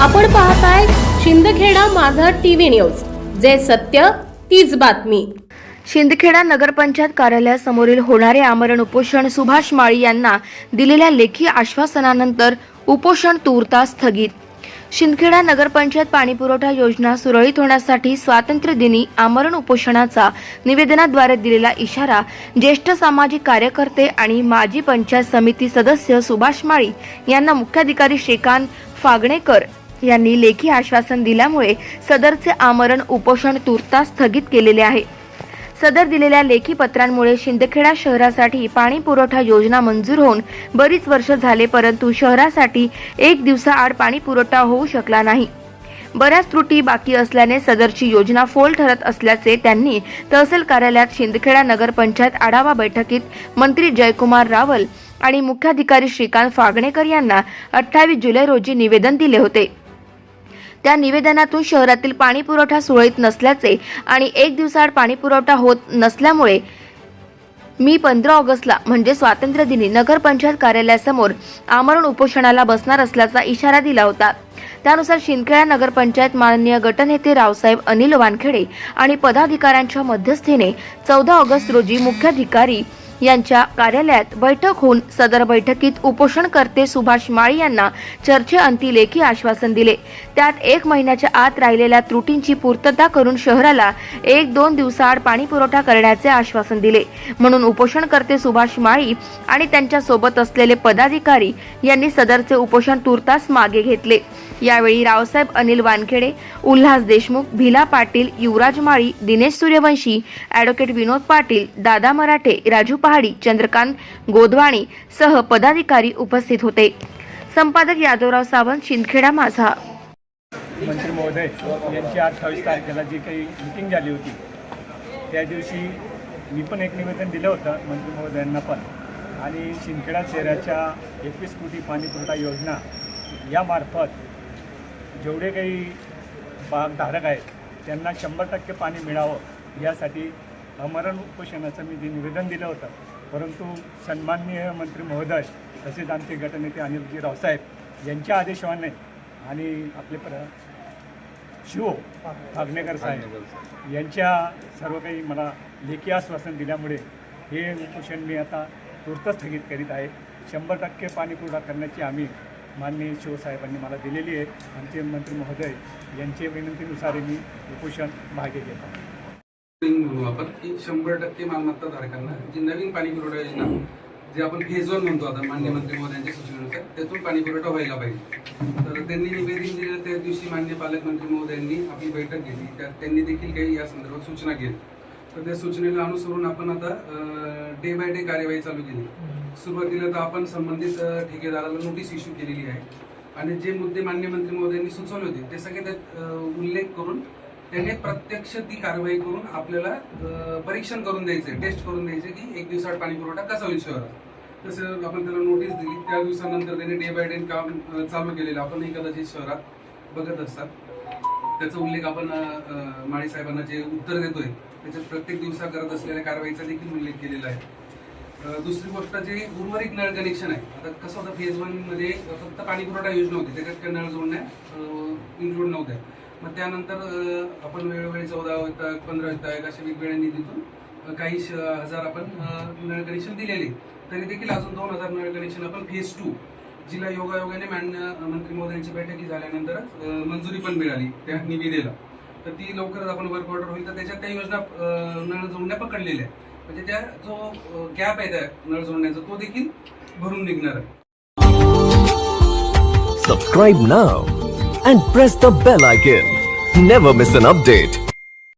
आपण पाहताय शिंदखेडा माझा टीव्ही न्यूज. जे सत्य तीच बातमी. शिंदखेडा नगरपंचायत कार्यालयासमोरील होणारे आमरण उपोषण सुभाष माळी यांना दिलेल्या लेखी आश्वासनानंतर उपोषण तूर्तास स्थगित. शिंदखेडा नगरपंचायत पाणीपुरवठा योजना सुरळीत होण्यासाठी स्वातंत्र्य दिनी आमरण उपोषणाचा निवेदनाद्वारे दिलेला इशारा ज्येष्ठ सामाजिक कार्यकर्ते आणि माजी पंचायत समिती सदस्य सुभाष माळी यांना मुख्याधिकारी श्रीकांत फागणेकर यांनी लेखी आश्वासन दिल्यामुळे सदरचे आमरण उपोषण तूर्तास स्थगित केलेले आहे. सदर दिलेल्या लेखी पत्रांमुळे शिंदखेडा शहरासाठी पाणी पुरवठा योजना मंजूर होऊन बरीच वर्ष झाले परंतु शहरासाठी एक दिवसाआड पाणी पुरवठा होऊ शकला नाही. बऱ्याच त्रुटी बाकी असल्याने सदरची योजना फोल ठरत असल्याचे त्यांनी तहसील कार्यालयात शिंदखेडा नगरपंचायत आढावा बैठकीत मंत्री जयकुमार रावल आणि मुख्याधिकारी श्रीकांत फागणेकर यांना अठ्ठावीस जुलै रोजी निवेदन दिले होते. त्या निवेदनातून शहरातील पाणी पुरवठा सुरळीत नसल्याचे आणि एक दिवसाआड पाणी पुरवठा होत नसल्यामुळे मी पंधरा ऑगस्टला म्हणजे स्वातंत्र्य दिनी नगरपंचायत कार्यालयासमोर आमरण उपोषणाला बसणार असल्याचा इशारा दिला होता. त्यानुसार शिंदखेडा नगरपंचायत माननीय गटनेते रावसाहेब अनिल वानखेडे आणि पदाधिकाऱ्यांच्या मध्यस्थीने चौदा ऑगस्ट रोजी मुख्याधिकारी यांच्या कार्यालयात बैठक होऊन सदर बैठकीत उपोषणकर्ते सुभाष माळी यांना चर्चेअंती लेखी आश्वासन दिले. त्यात एक महिन्याच्या आत राहिलेल्या त्रुटींची पूर्तता करून शहराला एक दोन दिवसाआड पाणी पुरवठा करण्याचे आश्वासन दिले. म्हणून उपोषणकर्ते सुभाष माळी आणि त्यांच्यासोबत असलेले पदाधिकारी यांनी सदरचे उपोषण तुर्तास मागे घेतले. यावेळी रावसाहेब अनिल वानखेडे उल्हास देशमुख भिला पाटील युवराज माळी दिनेश सूर्यवंशी ॲडव्होकेट विनोद पाटील दादा मराठे राजू पहाडी चंद्रकांत गोदवाणी सह पदाधिकारी उपस्थित होते. संपादक यादवराव सावंत शिंदखेडा माझा. मंत्री महोदय यांची अठ्ठावीस तारखेला जी काही मिटिंग झाली होती त्या दिवशी मी पण एक निवेदन दिलं होतं मंत्री महोदयांना पण. आणि शिंदखेडा शहराच्या एकवीस कोटी पाणीपुरवठा योजना यामार्फत जेवढे काही भागधारक आहेत त्यांना शंभर टक्के पाणी मिळावं यासाठी अमरण उपोषणाचं मी निवेदन दिलं होतं. परंतु सन्माननीय मंत्री महोदय तसेच आमचे गटनेते अनिलजी रावसाहेब यांच्या आदेशाने आणि आपले प्र शिव फागणेकर साहेब यांच्या सर्व काही मला लेखी आश्वासन दिल्यामुळे हे उपोषण मी आता तूर्त स्थगित करीत आहे. शंभर टक्के पाणी पुरवठा करण्याची आम्ही माननीय शिवसाहेबांनी मला दिलेली आहे. आमचे मंत्री महोदय यांच्या विनंतीनुसार मी उपोषण मागे घेतो. आपण की शंभर टक्के मालमत्ता धारकांना जी नवीन पाणी पुरवठा योजना जे आपण फेज वन म्हणतो आता मान्य मंत्री महोदयांच्या सूचनेनुसार त्यातून पाणी पुरवठा व्हायला पाहिजे. तर त्यांनी निवेदन दिलं त्या दिवशी मान्य पालकमंत्री महोदयांनी आपली बैठक घेतली. त्यात त्यांनी देखील काही या संदर्भात सूचना केली तर त्या सूचनेला अनुसरून आपण आता डे बाय डे कार्यवाही चालू केली. सुरुवातीला तर आपण संबंधित ठेकेदाराला नोटीस इश्यू केलेली आहे. आणि जे मुद्दे मान्य मंत्री महोदयांनी सुचवले होते ते सगळे त्यात उल्लेख करून त्याने प्रत्यक्ष ती कारवाई करून आपल्याला परीक्षण करून द्यायचे टेस्ट करून द्यायचे की एक दिवसाआड पाणी पुरवठा कसा होईल शहरात. तसं आपण त्याला नोटीस दिली. त्या दिवसानंतर त्याने डे बाय डे काम चालू केलेलं. आपणही कदाचित शहरात बघत असतात त्याचा उल्लेख आपण माळी साहेबांना जे उत्तर देतोय त्याच्यात प्रत्येक दिवसा करत असलेल्या कारवाईचा देखील उल्लेख केलेला आहे. दुसरी गोष्ट जे उर्वरित नळ कनेक्शन आहे. आता कसं होतं फेज वनमध्ये फक्त पाणी पुरवठा योजना होती त्याच्यात काही नळ जोडण्या इन्क्लूड नव्हत्या. मग त्यानंतर आपण वेळोवेळी चौदा वित्ताक पंधरा वित्ताक अशा वेगवेगळ्या निधीतून काही श- हजार आपण नळ कनेक्शन दिलेले. तरी देखील अजून दोन हजार नळ कनेक्शन आपण फेज टू जिला योगायोगाने मान्य मंत्री महोदयांची बैठकी झाल्यानंतर मंजुरी पण मिळाली त्या निविदेला. तर ती लवकरच आपण वर्क ऑर्डर होईल. तर त्याच्यात काही योजना नळ जोडण्या पकडलेल्या आहेत. म्हणजे त्या जो गॅप आहे त्या नळ जोडण्याचा तो देखील भरून निघणार आहे. Subscribe now and press the bell icon never miss an update